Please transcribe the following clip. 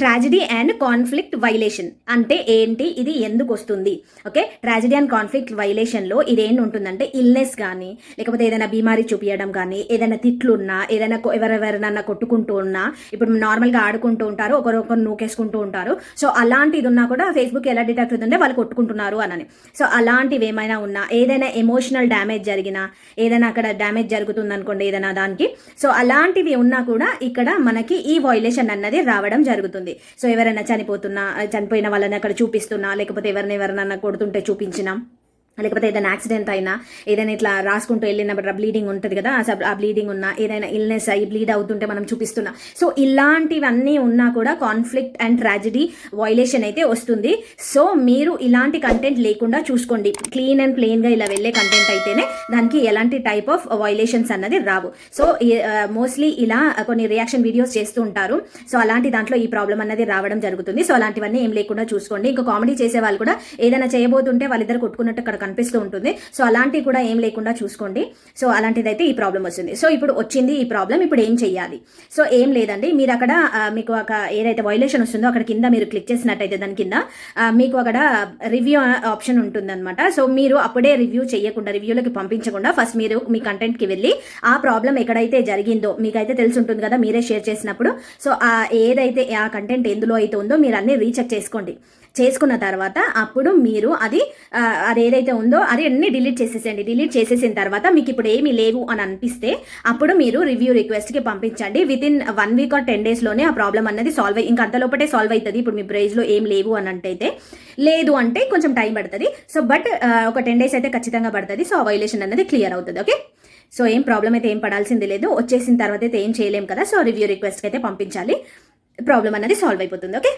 Tragedy and conflict violation అంటే ఏంటి? ఇది ఎందుకు వస్తుంది? ఓకే ట్రాజిడీ అండ్ కాన్ఫ్లిక్ట్ వైలేషన్లో ఇదేంటి ఉంటుందంటే ఇల్నెస్ కానీ లేకపోతే ఏదైనా బీమారీ చూపించడం కానీ ఏదైనా తిట్లున్నా ఏదైనా ఎవరెవరినన్నా కొట్టుకుంటూ ఉన్నా ఇప్పుడు నార్మల్గా ఆడుకుంటూ ఉంటారు ఒకరొకరు నూకేసుకుంటూ ఉంటారు. సో అలాంటిది ఉన్నా కూడా ఫేస్బుక్ ఎలా డిటెక్ట్ అవుతుందంటే వాళ్ళు కొట్టుకుంటున్నారు అని సో అలాంటివి ఏమైనా ఉన్నా ఏదైనా ఎమోషనల్ డ్యామేజ్ జరిగినా ఏదైనా అక్కడ డ్యామేజ్ జరుగుతుంది అనుకోండి ఏదైనా దానికి. సో అలాంటివి ఉన్నా కూడా ఇక్కడ మనకి ఈ వైలేషన్ అన్నది రావడం జరుగుతుంది. సో ఎవరైనా చనిపోతున్నా చనిపోయిన వాళ్ళని అక్కడ చూపిస్తున్నా లేకపోతే ఎవరిని ఎవరినన్నా కొడుతుంటే చూపించినా? లేకపోతే ఏదైనా యాక్సిడెంట్ అయినా ఏదైనా ఇట్లా రాసుకుంటూ వెళ్ళినప్పుడు బ్లీడింగ్ ఉంటుంది కదా ఆ సబ్- ఆ బ్లీడింగ్ ఉన్నా ఏదైనా ఇల్నెస్ అయ్యి బ్లీడ్ అవుతుంటే మనం చూపిస్తున్నా. సో ఇలాంటివన్నీ ఉన్నా కూడా కాన్ఫ్లిక్ట్ అండ్ ట్రాజడీ వైలేషన్ అయితే వస్తుంది. సో మీరు ఇలాంటి కంటెంట్ లేకుండా చూసుకోండి. క్లీన్ అండ్ ప్లెయిన్గా ఇలా వెళ్ళే కంటెంట్ అయితేనే దానికి ఎలాంటి టైప్ ఆఫ్ వైలేషన్స్ అన్నది రావు. సో మోస్ట్లీ ఇలా కొన్ని రియాక్షన్ వీడియోస్ చేస్తూ ఉంటారు. సో అలాంటి దాంట్లో ఈ ప్రాబ్లం అన్నది రావడం జరుగుతుంది. సో అలాంటివన్నీ ఏం లేకుండా చూసుకోండి. ఇంకా కామెడీ చేసే వాళ్ళు కూడా ఏదైనా చేయబోతుంటే వాళ్ళిద్దరు కొట్టుకున్నట్టు అక్కడ కనిపిస్తూ ఉంటుంది. సో అలాంటివి కూడా ఏం లేకుండా చూసుకోండి. సో అలాంటిదైతే ఈ ప్రాబ్లం వస్తుంది. సో ఇప్పుడు వచ్చింది ఈ ప్రాబ్లం ఇప్పుడు ఏం చేయాలి సో ఏం లేదండి. మీరు అక్కడ మీకు ఒక ఏదైతే వైలేషన్ వస్తుందో అక్కడ కింద మీరు క్లిక్ చేసినట్టయితే దాని కింద మీకు అక్కడ రివ్యూ ఆప్షన్ ఉంటుందన్నమాట. సో మీరు అప్పుడే రివ్యూ చేయకుండా రివ్యూలకి పంపించకుండా ఫస్ట్ మీరు మీ కంటెంట్కి వెళ్ళి ఆ ప్రాబ్లం ఎక్కడైతే జరిగిందో మీకైతే తెలిసి ఉంటుంది కదా మీరే షేర్ చేసినప్పుడు. సో ఆ ఏదైతే ఆ కంటెంట్ ఎందులో అయితే ఉందో మీరు అన్ని రీచెక్ చేసుకోండి. చేసుకున్న తర్వాత అప్పుడు మీరు అది అది ఏదైతే ఉందో అది అన్ని డిలీట్ చేసేసేయండి. డిలీట్ చేసేసిన తర్వాత మీకు ఇప్పుడు ఏమీ లేవు అని అనిపిస్తే అప్పుడు మీరు రివ్యూ రిక్వెస్ట్కి పంపించండి. Within one week or ten డేస్లోనే ఆ ప్రాబ్లం అనేది సాల్వ్ అయ్యి ఇంకా అంతలోపటే సాల్వ్ అవుతుంది ఇప్పుడు మీ ప్రైజ్లో ఏం లేవు అని అంటే లేదు అంటే కొంచెం టైం పడుతుంది. సో బట్ ఒక టెన్ డేస్ అయితే ఖచ్చితంగా పడుతుంది. సో ఆ వైలేషన్ అనేది క్లియర్ అవుతుంది. ఓకే సో ఏం ప్రాబ్లం అయితే ఏం పడాల్సింది లేదు. వచ్చేసిన తర్వాత అయితే ఏం చేయలేం కదా. సో రివ్యూ రిక్వెస్ట్కి అయితే పంపించాలి. ప్రాబ్లం అనేది సాల్వ్ అయిపోతుంది. ఓకే